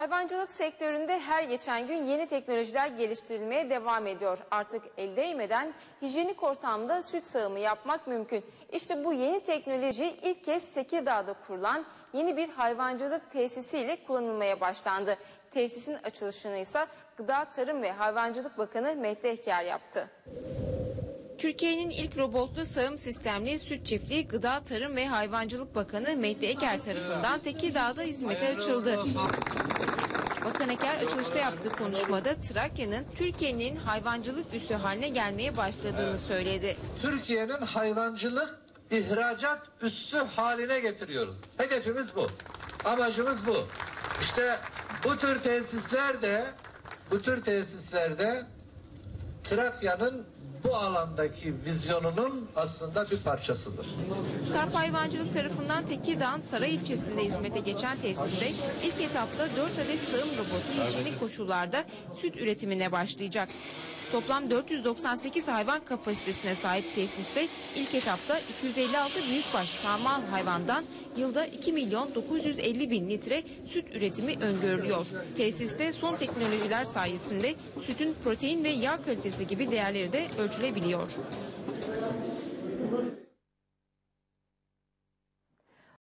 Hayvancılık sektöründe her geçen gün yeni teknolojiler geliştirilmeye devam ediyor. Artık el değmeden hijyenik ortamda süt sağımı yapmak mümkün. İşte bu yeni teknoloji ilk kez Tekirdağ'da kurulan yeni bir hayvancılık tesisiyle kullanılmaya başlandı. Tesisin açılışını ise Gıda Tarım ve Hayvancılık Bakanı Mehdi Ekyer yaptı. Türkiye'nin ilk robotlu sağım sistemli süt çiftliği Gıda Tarım ve Hayvancılık Bakanı Mehdi Eker tarafından Tekirdağ'da hizmete açıldı. Bakan Eker açılışta yaptığı konuşmada Trakya'nın Türkiye'nin hayvancılık üssü haline gelmeye başladığını söyledi. Türkiye'nin hayvancılık ihracat üssü haline getiriyoruz. Hedefimiz bu. Amacımız bu. İşte bu tür tesislerde bu tür tesislerde Trakya'nın bu alandaki vizyonunun aslında bir parçasıdır. Sarp Hayvancılık tarafından Tekirdağ'ın Saray ilçesinde hizmete geçen tesiste ilk etapta 4 adet sağım robotu hijyenik koşullarda süt üretimine başlayacak. Toplam 498 hayvan kapasitesine sahip tesiste ilk etapta 256 büyükbaş sağmal hayvandan yılda 2 milyon 950 bin litre süt üretimi öngörülüyor. Tesiste son teknolojiler sayesinde sütün protein ve yağ kalitesi gibi değerleri de ölçülebiliyor.